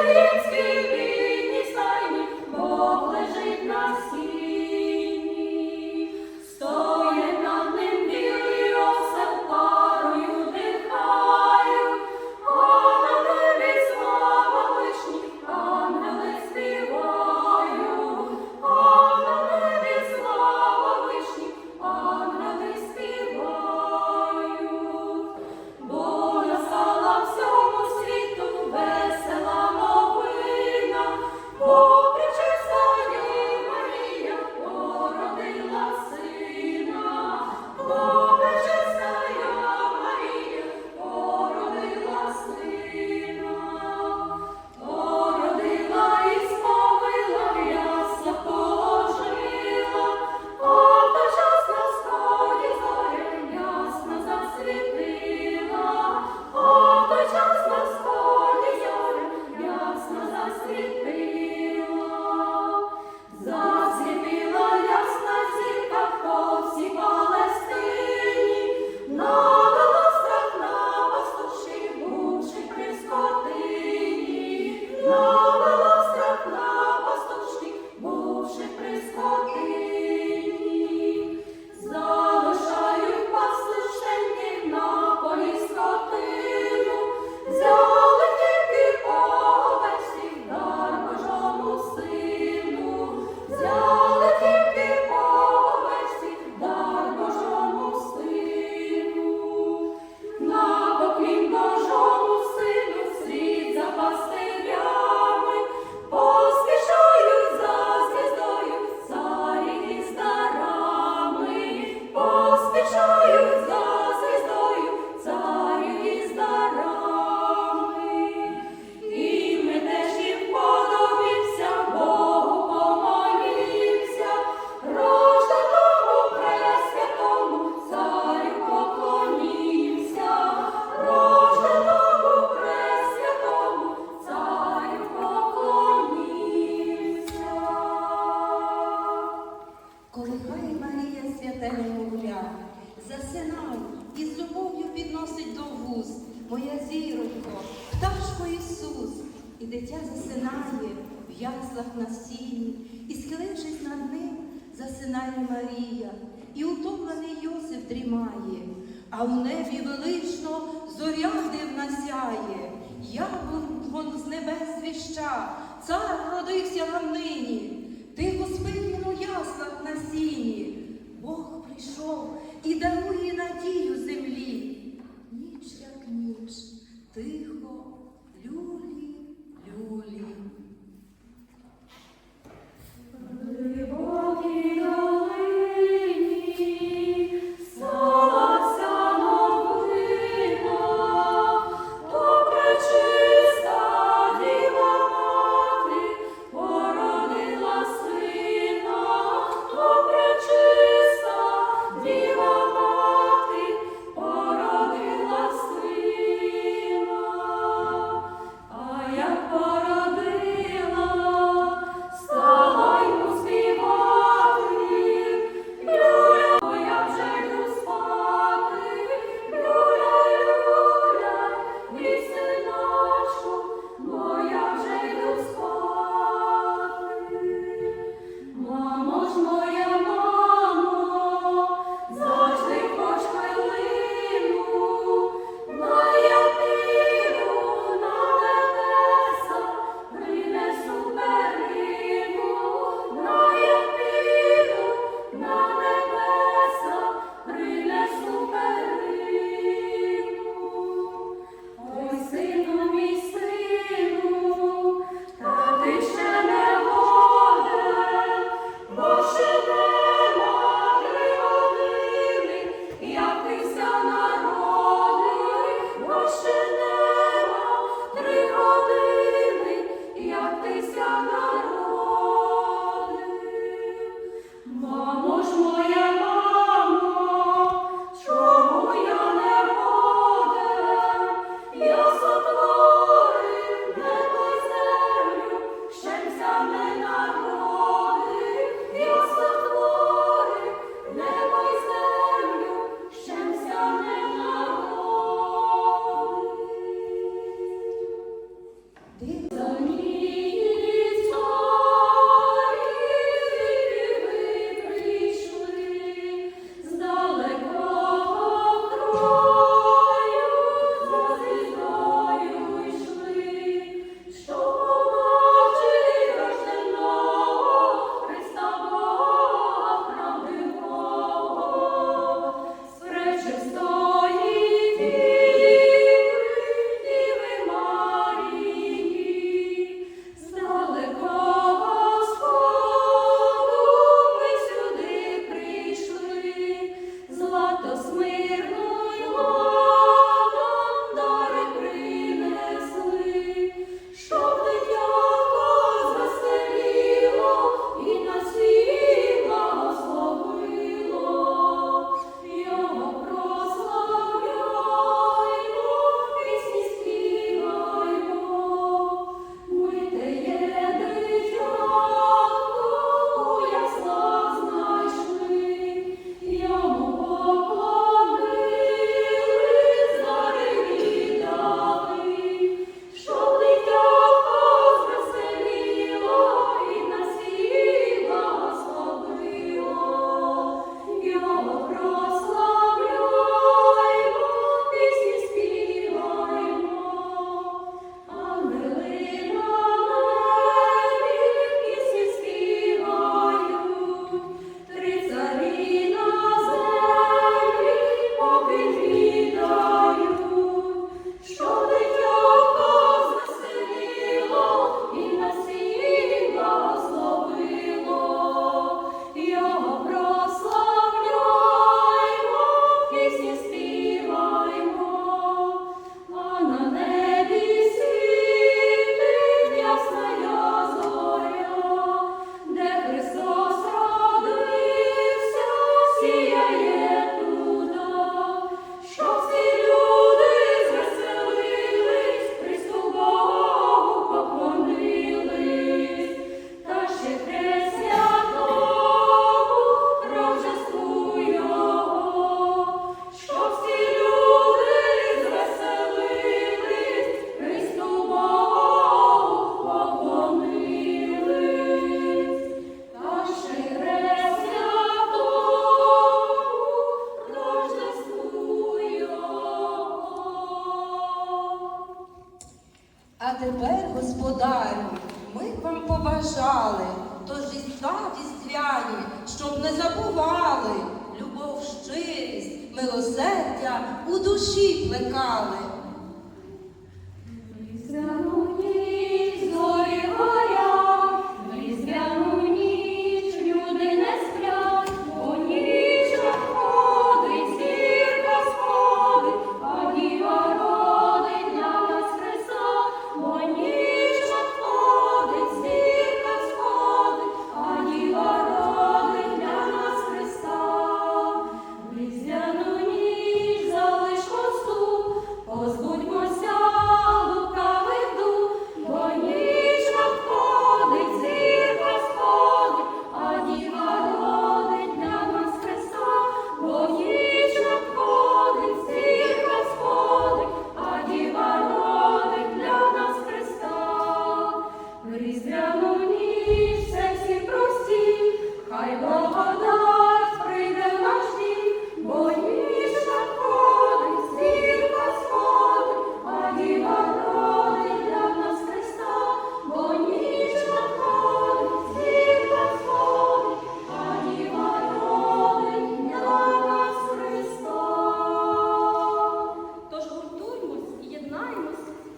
Hallelujah. цар родився нам нині, тихо спить ясна яснах на. Бог прийшов і дарує надію землі. Ніч, як ніч, тихо, люлі, люлі. А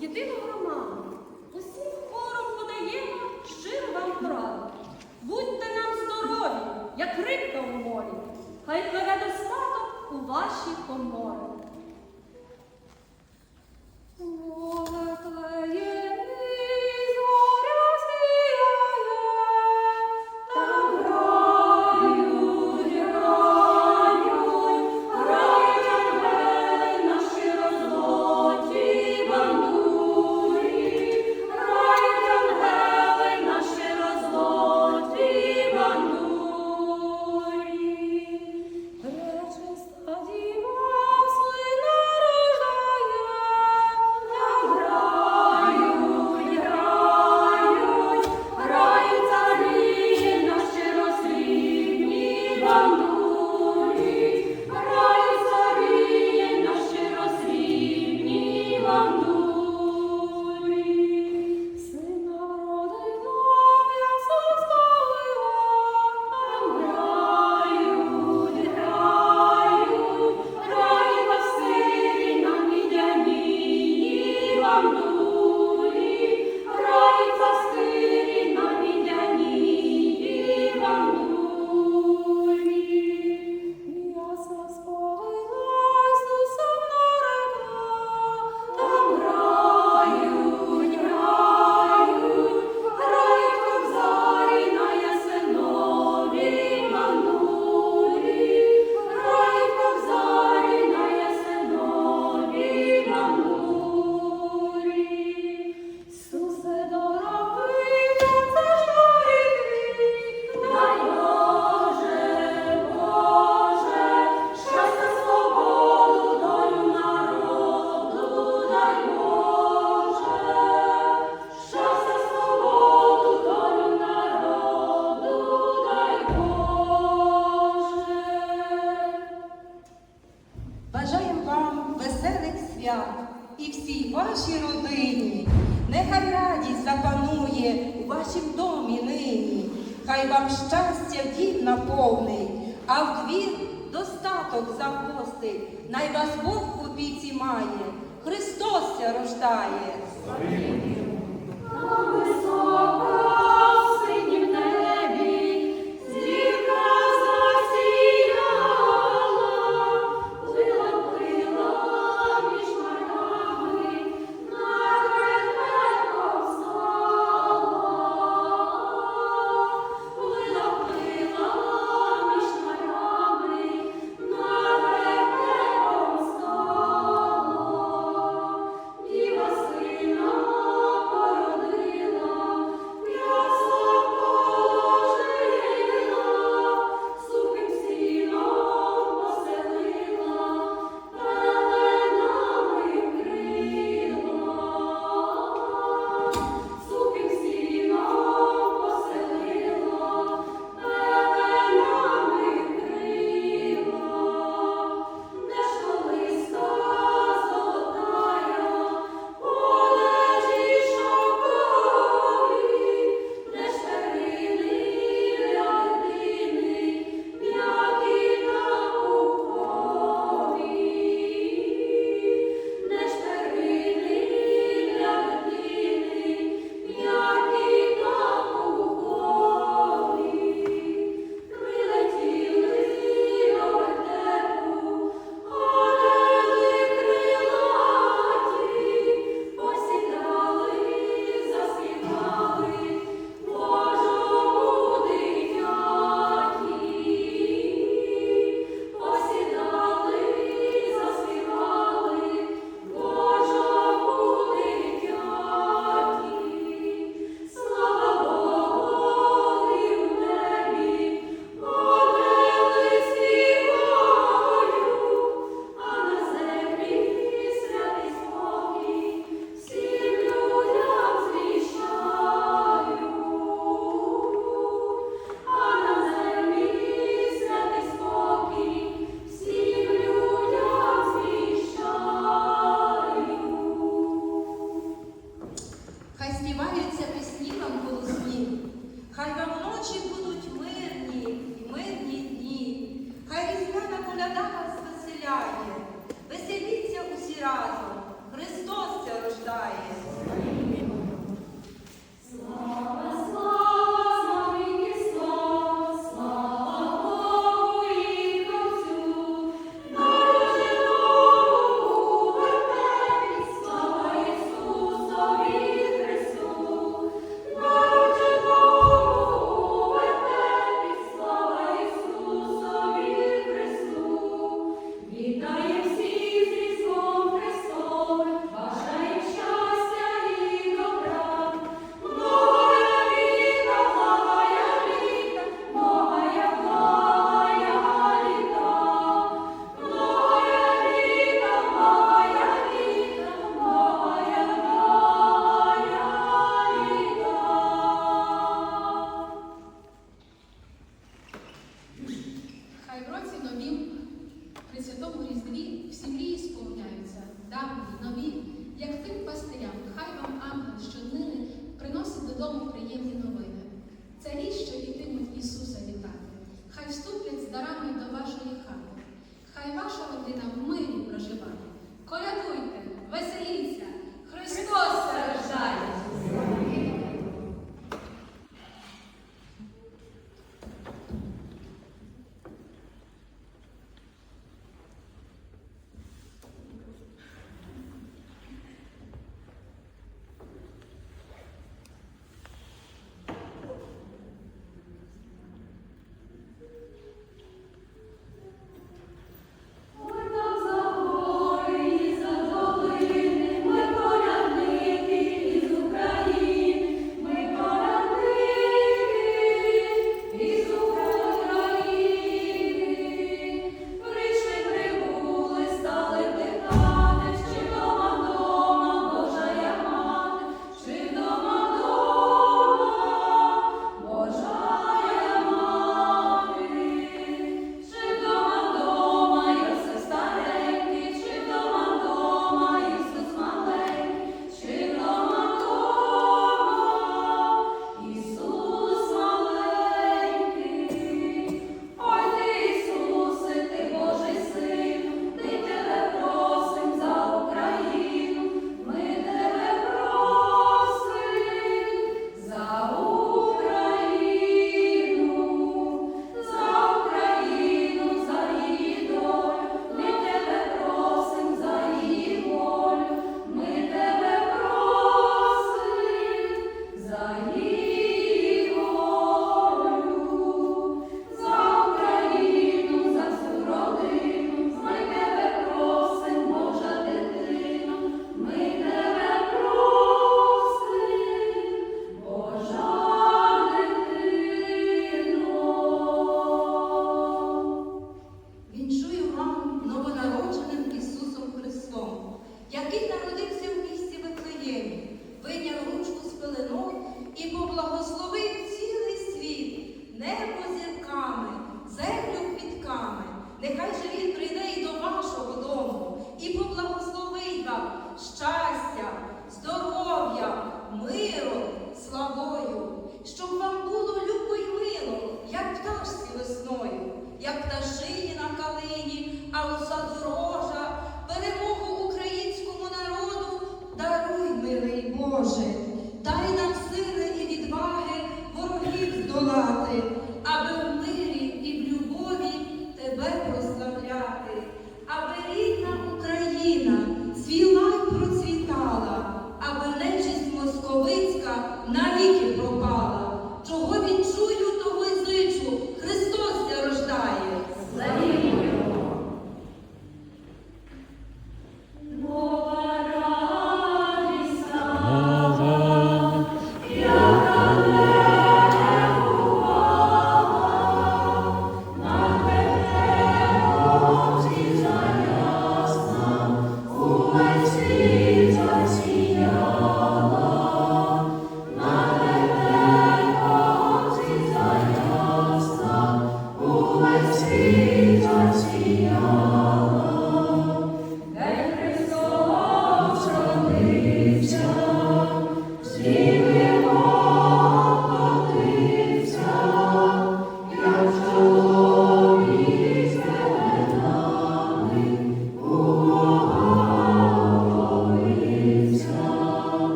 єдиного роману. Усім хором подаємо щиро вам пораду. Будьте нам здорові, як рибка в морі, хай пливе достаток у ваші комори.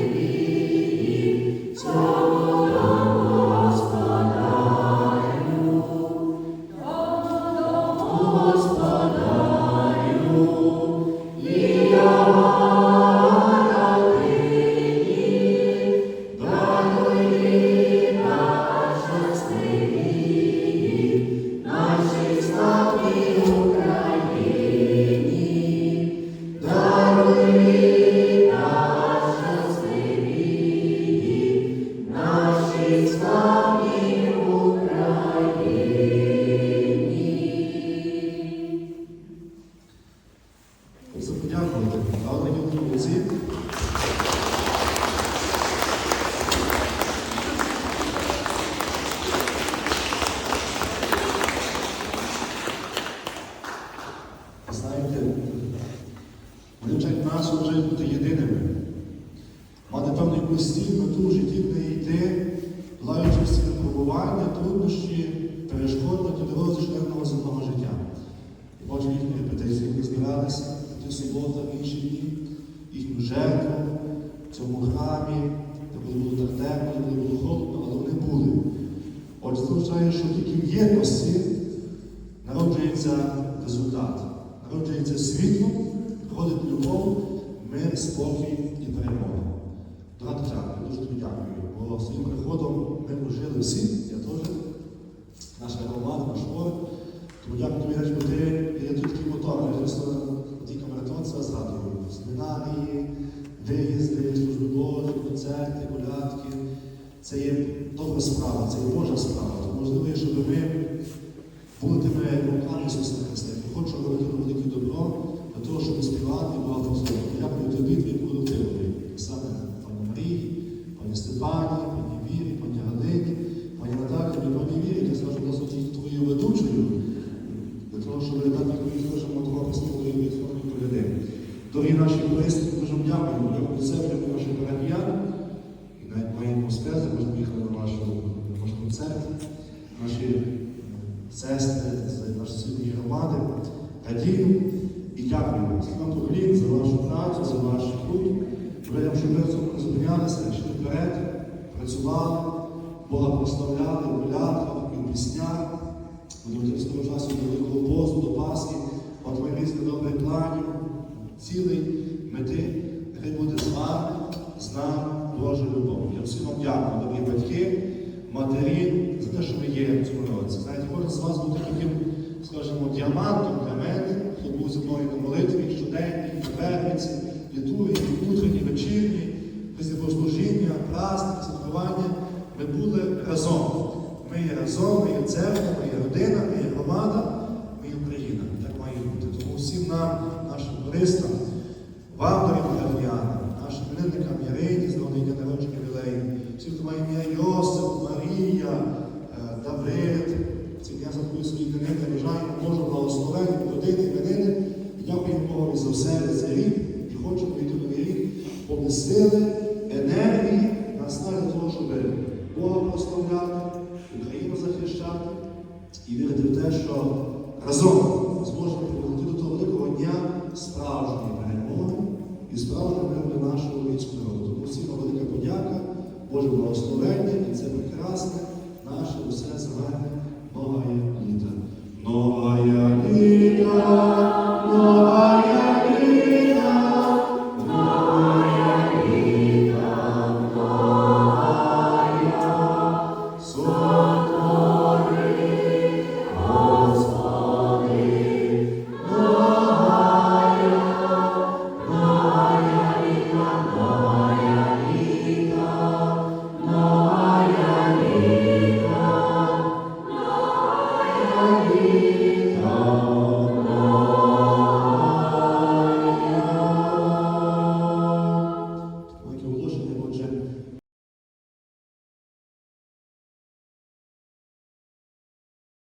We. вчать нас вже бути єдиними, мати певну якусь стіль мету в житті не йти, лаючи всі випробування, труднощі, перешкоди до дорозі шляхного земного життя. І бачу їхні репетиції, які збиралися ті суботи, інші дні, їхню жертву в цьому храмі, де було так тепло, де було холодно, але вони були. Отже, це означає, що тільки в єдності народжується результат, народжується світло приходить любов, мир, спокій і перемога. Дорога Тетяна, я дуже тобі дякую, бо своїм приходом ми прожили всі, я теж, наша громада, наш хор. Тому дякую тобі, Греч, бо ти є тут такий мотор, я просто тільки маратон це згадую. Семінарії, виїзди, служби Божі, концерти, колядки. Це є добра справа, це є Божа справа. Тому можливо, щоб ми були тими руками Ісуса Христа, хочуть робити велике добро для того, щоб співати Бога прославити. Дякую тобі, твій колективові, саме Я всім вам дякую, дорогі батьки, матері, за те, що ви є в цьому році. Знаєте, кожен з вас буде таким, скажімо, діамантом для мене, хто був зі мною на молитві, щоденній, на верниці, літургії, утренній, вечірній, після богослужіння, праздник, святкування. Ми були разом. Ми є разом, ми є церква, ми є родина, ми є громада, ми є Україна. Так має бути. Тому всім нам, нашим туристам, вам, дорогі нашим іменинникам дня святкують свої іменини, бажаємо Божого благословення, родини, іменини. І дякуємо Богу за все за рік і хочемо війти новий рік, повні сили, енергії, наснаги для того, щоб Бога прославляти, Україну захищати і вірити в те, що разом зможемо прийти до того великого дня справжньої перемоги і справжнього миру для нашого українського народу. Тому всім велика подяка, Боже благословення, і це прекрасне наше усе загальне 어, 예, 너와의 안전